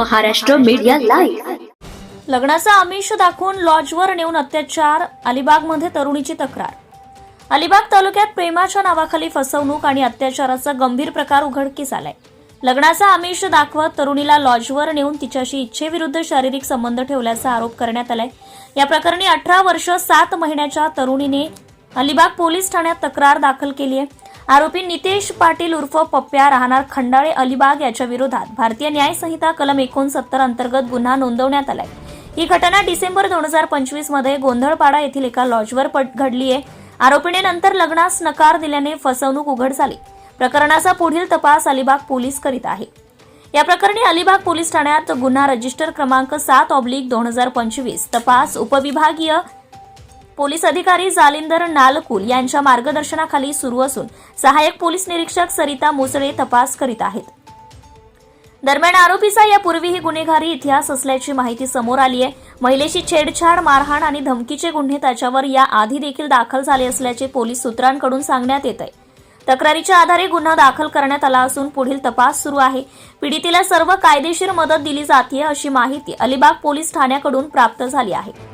Maharashtra media live. लग्नाचा आमिष दाखवून लॉजवर नेऊन अत्याचार अलिबागमध्ये तरुणीची तक्रार. अलिबाग तालुक्यात प्रेमाच्या नावाखाली फसवणूक आणि अत्याचाराचा गंभीर प्रकार उघडकीस आलाय. लग्नाचा आमिष दाखवत तरुणीला लॉजवर नेऊन तिच्याशी इच्छेविरुद्ध शारीरिक संबंध ठेवल्याचा आरोप करण्यात आलाय. या प्रकरणी अठरा वर्ष सात महिन्याच्या तरुणीने अलिबाग पोलीस ठाण्यात तक्रार दाखल केली आहे. आरोपी नितेश पाटील उर्फ पप्प्या राहणार खंडाळे अलिबाग याच्या विरोधात भारतीय न्याय संहिता कलम एकोणसत्तर अंतर्गत गुन्हा नोंदवण्यात आलाय. ही घटना डिसेंबर दोन हजार पंचवीसमध्ये गोंधळपाडा येथील एका लॉजवर पट घडली आहे. आरोपीने नंतर लग्नास नकार दिल्याने फसवणूक उघड झाली. प्रकरणाचा पुढील तपास अलिबाग पोलीस करीत आहे. या प्रकरणी अलिबाग पोलीस ठाण्यात गुन्हा रजिस्टर क्रमांक सात ऑब्लिक दोन हजार पंचवीस तपास उपविभागीय पोलीस अधिकारी जालिंदर नालकुल यांच्या मार्गदर्शनाखाली सुरू असून सहाय्यक पोलीस निरीक्षक सरिता मुसळे तपास करीत आहेत. दरम्यान आरोपीचा यापूर्वीही गुन्हेगारी इतिहास असल्याची माहिती समोर आली आहे. महिलेशी छेडछाड मारहाण आणि धमकीचे गुन्हे त्याच्यावर या आधी देखील दाखल झाले असल्याचे पोलीस सूत्रांकडून सांगण्यात येत आहे. तक्रारीच्या आधारे गुन्हा दाखल करण्यात आला असून पुढील तपास सुरू आहे. पीडितेला सर्व कायदेशीर मदत दिली जाते अशी माहिती अलिबाग पोलीस ठाण्याकडून प्राप्त झाली आहे.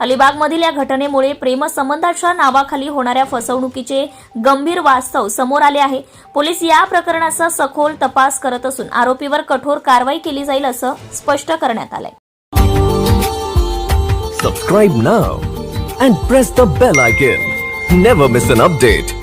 अलिबागमधील या घटनेमुळे प्रेमसंबंधाच्या नावाखाली होणाऱ्या फसवणुकीचे गंभीर वास्तव समोर आले आहे. पोलीस या प्रकरणाचा सखोल तपास करत असून आरोपीवर कठोर कारवाई केली जाईल असं स्पष्ट करण्यात आलंय. Subscribe now and press the bell icon never miss an update